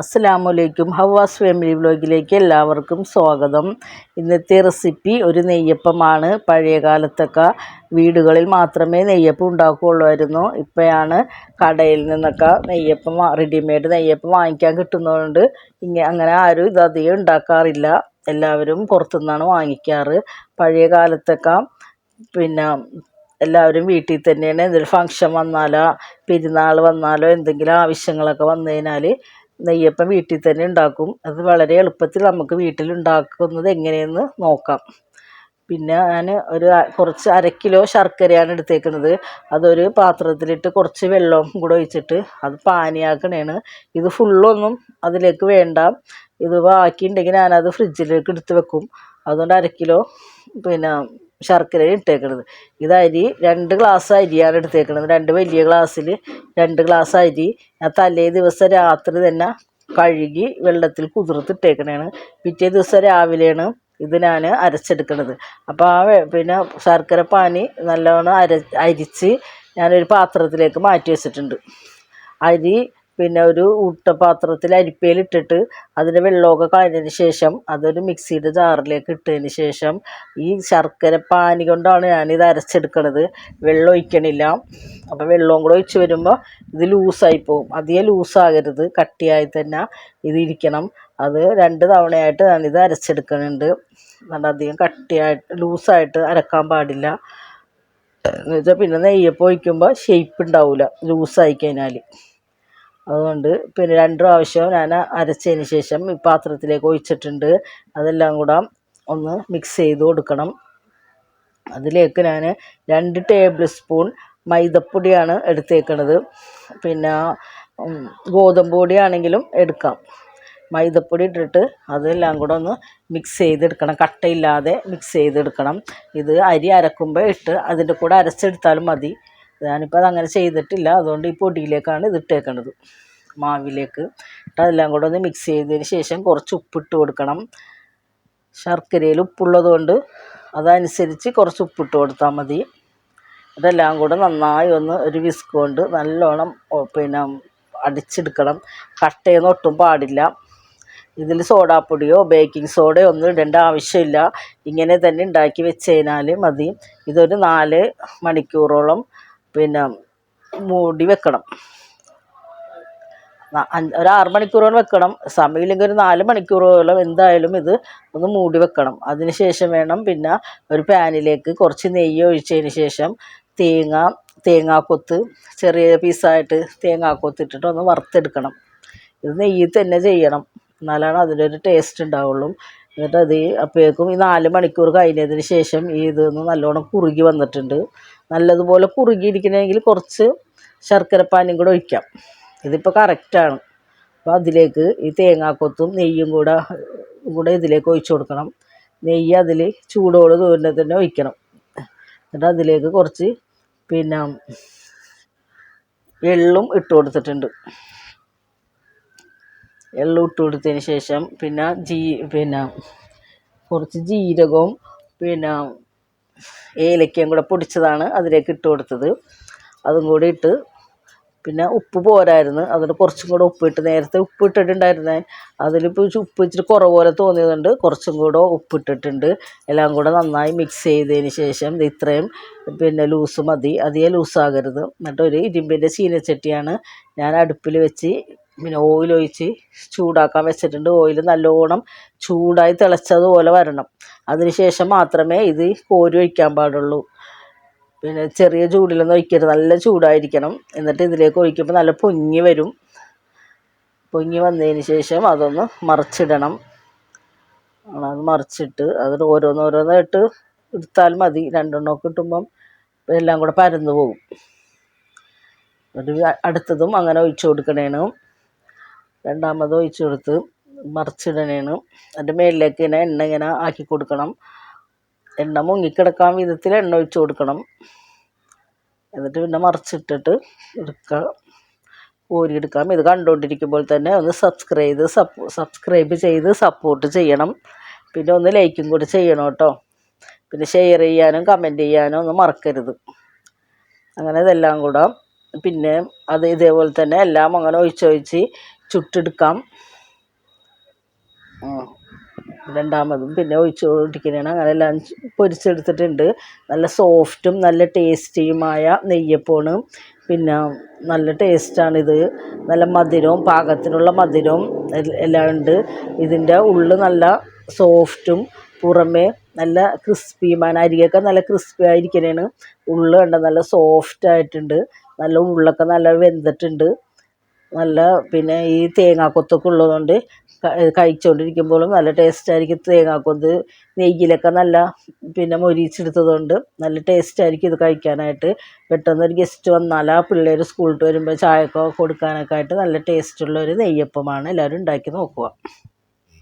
അസ്സലാമലൈക്കും. ഹവാസ് ഫാമിലി വ്ലോഗിലേക്ക് എല്ലാവർക്കും സ്വാഗതം. ഇന്നത്തെ റെസിപ്പി ഒരു നെയ്യപ്പമാണ്. പഴയ കാലത്തൊക്കെ വീടുകളിൽ മാത്രമേ നെയ്യപ്പം ഉണ്ടാക്കുകയുള്ളായിരുന്നു. ഇപ്പോഴാണ് കടയിൽ നിന്നൊക്കെ നെയ്യപ്പം റെഡിമെയ്ഡ് നെയ്യപ്പം വാങ്ങിക്കാൻ കിട്ടുന്നതുകൊണ്ട് ഇങ്ങനെ അങ്ങനെ ആരും ഇതധികം ഉണ്ടാക്കാറില്ല. എല്ലാവരും പുറത്തുനിന്നാണ് വാങ്ങിക്കാറ്. പഴയ കാലത്തൊക്കെ പിന്നെ എല്ലാവരും വീട്ടിൽ തന്നെയാണ് എന്തെങ്കിലും ഫംഗ്ഷൻ വന്നാലോ പെരുന്നാൾ വന്നാലോ എന്തെങ്കിലും ആവശ്യങ്ങളൊക്കെ വന്നു കഴിഞ്ഞാൽ നെയ്യപ്പം വീട്ടിൽ തന്നെ ഉണ്ടാക്കും. അത് വളരെ എളുപ്പത്തിൽ നമുക്ക് വീട്ടിൽ ഉണ്ടാക്കുന്നത് എങ്ങനെയെന്ന് നോക്കാം. പിന്നെ ഞാൻ ഒരു കുറച്ച് അര കിലോ ശർക്കരയാണ് എടുത്തേക്കുന്നത്. അതൊരു പാത്രത്തിലിട്ട് കുറച്ച് വെള്ളവും കൂടെ ഒഴിച്ചിട്ട് അത് പാനിയാക്കണേണ്. ഇത് ഫുള്ളൊന്നും അതിലേക്ക് വേണ്ട. ഇത് ബാക്കിയുണ്ടെങ്കിൽ ഞാനത് ഫ്രിഡ്ജിലേക്ക് എടുത്ത് വെക്കും. അതുകൊണ്ട് അര കിലോ പിന്നെ ശർക്കര ഇട്ടേക്കണത്. ഇത് അരി രണ്ട് ഗ്ലാസ് അരിയാണ് എടുത്തേക്കണത്. രണ്ട് വലിയ ഗ്ലാസ്സിൽ രണ്ട് ഗ്ലാസ് അരി. ആ തലേ ദിവസം രാത്രി തന്നെ കഴുകി വെള്ളത്തിൽ കുതിർത്തിട്ടേക്കണേണ്. പിറ്റേ ദിവസം രാവിലെയാണ് ഇത് ഞാൻ അരച്ചെടുക്കണത്. അപ്പോൾ ആ പിന്നെ ശർക്കര പാനി നല്ലോണം അര അരിച്ച് ഞാനൊരു പാത്രത്തിലേക്ക് മാറ്റി വെച്ചിട്ടുണ്ട്. അരി പിന്നെ ഒരു ഊട്ടപാത്രത്തിൽ അരിപ്പയിലിട്ടിട്ട് അതിന്റെ വെള്ളമൊക്കെ കളഞ്ഞതിന് ശേഷം അതൊരു മിക്സിയുടെ ജാറിലേക്ക് ഇട്ടതിന് ശേഷം ഈ ശർക്കര പാനി കൊണ്ടാണ് ഞാനിത് അരച്ചെടുക്കണത്. വെള്ളം ഒഴിക്കണില്ല. അപ്പോൾ വെള്ളവും കൂടെ ഒഴിച്ച് വരുമ്പോൾ ഇത് ലൂസായി പോകും അധികം ലൂസാകരുത്. കട്ടിയായി തന്നെ ഇതിരിക്കണം അത് രണ്ട് തവണയായിട്ട് ഞാനിത് അരച്ചെടുക്കുന്നുണ്ട് നല്ല അധികം കട്ടിയായിട്ട് ലൂസായിട്ട് അരക്കാൻ പാടില്ല. എന്ന് വെച്ചാൽ പിന്നെ നെയ്യപ്പം ഒഴിക്കുമ്പോൾ ഷേപ്പ് ഉണ്ടാവില്ല ലൂസായി കഴിഞ്ഞാൽ അതുകൊണ്ട് പിന്നെ രണ്ട് പ്രാവശ്യം ഞാൻ അരച്ചതിന് ശേഷം ഈ പാത്രത്തിലേക്ക് ഒഴിച്ചിട്ടുണ്ട്. അതെല്ലാം കൂടെ ഒന്ന് മിക്സ് ചെയ്ത് കൊടുക്കണം. അതിലേക്ക് ഞാൻ രണ്ട് ടേബിൾ സ്പൂൺ മൈദപ്പൊടിയാണ് എടുത്തേക്കണത്. പിന്നെ ഗോതമ്പ് പൊടിയാണെങ്കിലും എടുക്കാം. മൈദപ്പൊടി ഇട്ടിട്ട് അതെല്ലാം കൂടെ ഒന്ന് മിക്സ് ചെയ്തെടുക്കണം. കട്ടയില്ലാതെ മിക്സ് ചെയ്തെടുക്കണം. ഇത് അരി അരക്കുമ്പോൾ ഇട്ട് അതിന്റെ കൂടെ അരച്ചെടുത്താലും മതി. ഞാനിപ്പോൾ അതങ്ങനെ ചെയ്തിട്ടില്ല. അതുകൊണ്ട് ഈ പൊടിയിലേക്കാണ് ഇത് ഇട്ടേക്കണത്. മാവിലേക്ക് എന്നിട്ട് അതെല്ലാം കൂടെ ഒന്ന് മിക്സ് ചെയ്തതിന് ശേഷം കുറച്ച് ഉപ്പിട്ട് കൊടുക്കണം. ശർക്കരയിൽ ഉപ്പുള്ളത് കൊണ്ട് അതനുസരിച്ച് കുറച്ച് ഉപ്പിട്ട് കൊടുത്താൽ മതി. ഇതെല്ലാം കൂടെ നന്നായി ഒന്ന് ഒരു വിസ്ക് കൊണ്ട് നല്ലോണം പിന്നെ അടിച്ചെടുക്കണം. കട്ടയൊന്നും ഒട്ടും പാടില്ല. ഇതിൽ സോഡാപ്പൊടിയോ ബേക്കിംഗ് സോഡയോ ഒന്നും ഇടേണ്ട ആവശ്യമില്ല. ഇങ്ങനെ തന്നെ ഉണ്ടാക്കി വെച്ച് കഴിഞ്ഞാൽ മതി. ഇതൊരു നാല് മണിക്കൂറോളം പിന്നെ മൂടി വെക്കണം. ഒരു ആറ് മണിക്കൂറോളം വെക്കണം. സമയമില്ലെങ്കിൽ ഒരു നാല് മണിക്കൂറോളം എന്തായാലും ഇത് ഒന്ന് മൂടി വെക്കണം. അതിന് ശേഷം വേണം പിന്നെ ഒരു പാനിലേക്ക് കുറച്ച് നെയ്യ് ഒഴിച്ചതിന് ശേഷം തേങ്ങ തേങ്ങാക്കൊത്ത് ചെറിയ പീസായിട്ട് തേങ്ങാക്കൊത്ത് ഇട്ടിട്ട് ഒന്ന് വറുത്തെടുക്കണം. ഇത് നെയ്യിൽ തന്നെ ചെയ്യണം. എന്നാലാണ് അതിന്റെ ഒരു ടേസ്റ്റ് ഉണ്ടാവുള്ളൂ. എന്നിട്ട് അത് അപ്പോഴേക്കും ഈ നാല് മണിക്കൂർ കഴിഞ്ഞതിന് ശേഷം ഈ ഇതൊന്ന് നല്ലോണം കുറുകി വന്നിട്ടുണ്ട്. നല്ലതുപോലെ കുറുകിയിരിക്കണമെങ്കിൽ കുറച്ച് ശർക്കരപ്പാനിയും കൂടെ ഒഴിക്കാം. ഇതിപ്പോൾ കറക്റ്റാണ് അപ്പോൾ അതിലേക്ക് ഈ തേങ്ങാക്കൊത്തും നെയ്യും കൂടെ കൂടെ ഇതിലേക്ക് ഒഴിച്ചു കൊടുക്കണം. നെയ്യ് അതിൽ ചൂടോട് തോരുന്നത് തന്നെ ഒഴിക്കണം. എന്നിട്ട് അതിലേക്ക് കുറച്ച് പിന്നെ എള്ളും ഇട്ട് കൊടുത്തിട്ടുണ്ട്. എള്ളും ഇട്ട് കൊടുത്തതിന് ശേഷം പിന്നെ ജീ പിന്നെ കുറച്ച് ജീരകവും പിന്നെ ഏലക്കയും കൂടെ പൊടിച്ചതാണ് അതിലേക്ക് ഇട്ട് കൊടുത്തത്. അതും കൂടി ഇട്ട് പിന്നെ ഉപ്പ് പോരായിരുന്നു. അതിൽ കുറച്ചും കൂടെ ഉപ്പിട്ട് നേരത്തെ ഉപ്പ് ഇട്ടിട്ടുണ്ടായിരുന്നേ അതിലിപ്പോൾ ഉപ്പ് ഇച്ചിരി കുറവ് പോലെ തോന്നിയതുകൊണ്ട് കുറച്ചും കൂടെ ഉപ്പിട്ടിട്ടുണ്ട്. എല്ലാം കൂടെ നന്നായി മിക്സ് ചെയ്തതിന് ശേഷം ഇത് ഇത്രയും പിന്നെ ലൂസ് മതി. അധികം ലൂസാകരുത് എന്നിട്ട് ഒരു ഇരുമ്പിന്റെ ചീനച്ചട്ടിയാണ് ഞാൻ അടുപ്പിൽ വെച്ച് പിന്നെ ഓയിൽ ഒഴിച്ച് ചൂടാക്കാൻ വെച്ചിട്ടുണ്ട്. ഓയിൽ നല്ലോണം ചൂടായി തിളച്ചതുപോലെ വരണം. അതിന് ശേഷം മാത്രമേ ഇത് കോരി ഒഴിക്കാൻ പാടുള്ളൂ. പിന്നെ ചെറിയ ചൂടിലൊന്നും ഒഴിക്കരുത്. നല്ല ചൂടായിരിക്കണം. എന്നിട്ട് ഇതിലേക്ക് ഒഴിക്കുമ്പോൾ നല്ല പൊങ്ങി വരും. പൊങ്ങി വന്നതിന് ശേഷം അതൊന്ന് മറിച്ചിടണം. അത് മറിച്ചിട്ട് അത് ഓരോന്നോരോന്നായിട്ട് എടുത്താൽ മതി. രണ്ടെണ്ണമൊക്കെ കിട്ടുമ്പം എല്ലാം കൂടെ പരന്നു പോകും. ഒരു അടുത്തതും അങ്ങനെ ഒഴിച്ചു കൊടുക്കണേണ്. രണ്ടാമത് ഒഴിച്ചു കൊടുത്ത് മറിച്ചിടണേണ്. അതിന്റെ മേലിലേക്ക് ഇങ്ങനെ എണ്ണ ഇങ്ങനെ ആക്കി കൊടുക്കണം. എണ്ണ മുങ്ങിക്കിടക്കാൻ വിധത്തിൽ എണ്ണ ഒഴിച്ച് കൊടുക്കണം. എന്നിട്ട് പിന്നെ മറിച്ചിട്ടിട്ട് എടുക്കുക കോരിയെടുക്കാം ഇത് കണ്ടുകൊണ്ടിരിക്കുമ്പോൾ തന്നെ ഒന്ന് സബ്സ്ക്രൈബ് ചെയ്ത് സബ്സ്ക്രൈബ് ചെയ്ത് സപ്പോർട്ട് ചെയ്യണം. പിന്നെ ഒന്ന് ലൈക്കും കൂടി ചെയ്യണം കേട്ടോ. പിന്നെ ഷെയർ ചെയ്യാനും കമന്റ് ചെയ്യാനും ഒന്നും മറക്കരുത്. അങ്ങനെ ഇതെല്ലാം കൂടെ. പിന്നെ അത് ഇതേപോലെ തന്നെ എല്ലാം അങ്ങനെ ഒഴിച്ചൊഴിച്ച് ചുട്ടെടുക്കാം. രണ്ടാമതും പിന്നെ ഒഴിച്ച് കൊണ്ടിരിക്കുന്നതാണ് അങ്ങനെ എല്ലാം പൊരിച്ചെടുത്തിട്ടുണ്ട്. നല്ല സോഫ്റ്റും നല്ല ടേസ്റ്റിയുമായ നെയ്യപ്പമാണ്. പിന്നെ നല്ല ടേസ്റ്റാണിത്. നല്ല മധുരവും പാകത്തിനുള്ള മധുരവും എല്ലാം ഉണ്ട്. ഇതിന്റെ ഉള്ളു നല്ല സോഫ്റ്റും പുറമേ നല്ല ക്രിസ്പിയുമാണ് അരിയൊക്കെ നല്ല ക്രിസ്പി ആയിരിക്കണേണ് ഉള്ളു കണ്ട നല്ല സോഫ്റ്റ് ആയിട്ടുണ്ട് നല്ല ഉള്ളൊക്കെ നല്ല വെന്തിട്ടുണ്ട്. നല്ല പിന്നെ ഈ തേങ്ങാക്കൊത്തൊക്കെ ഉള്ളതുകൊണ്ട് കഴിച്ചുകൊണ്ടിരിക്കുമ്പോഴും നല്ല ടേസ്റ്റായിരിക്കും തേങ്ങാക്കൊത്ത്. നെയ്യിലൊക്കെ നല്ല പിന്നെ മൊരിച്ചെടുത്തതുകൊണ്ട് നല്ല ടേസ്റ്റായിരിക്കും ഇത് കഴിക്കാനായിട്ട്. പെട്ടെന്ന് ഒരു ഗസ്റ്റ് വന്നാൽ ആ പിള്ളേർ സ്കൂളിൽ വരുമ്പോൾ ചായയൊക്കെ കൊടുക്കാനൊക്കെ ആയിട്ട് നല്ല ടേസ്റ്റുള്ള ഒരു നെയ്യപ്പമാണ്. എല്ലാവരും ഉണ്ടാക്കി നോക്കുക.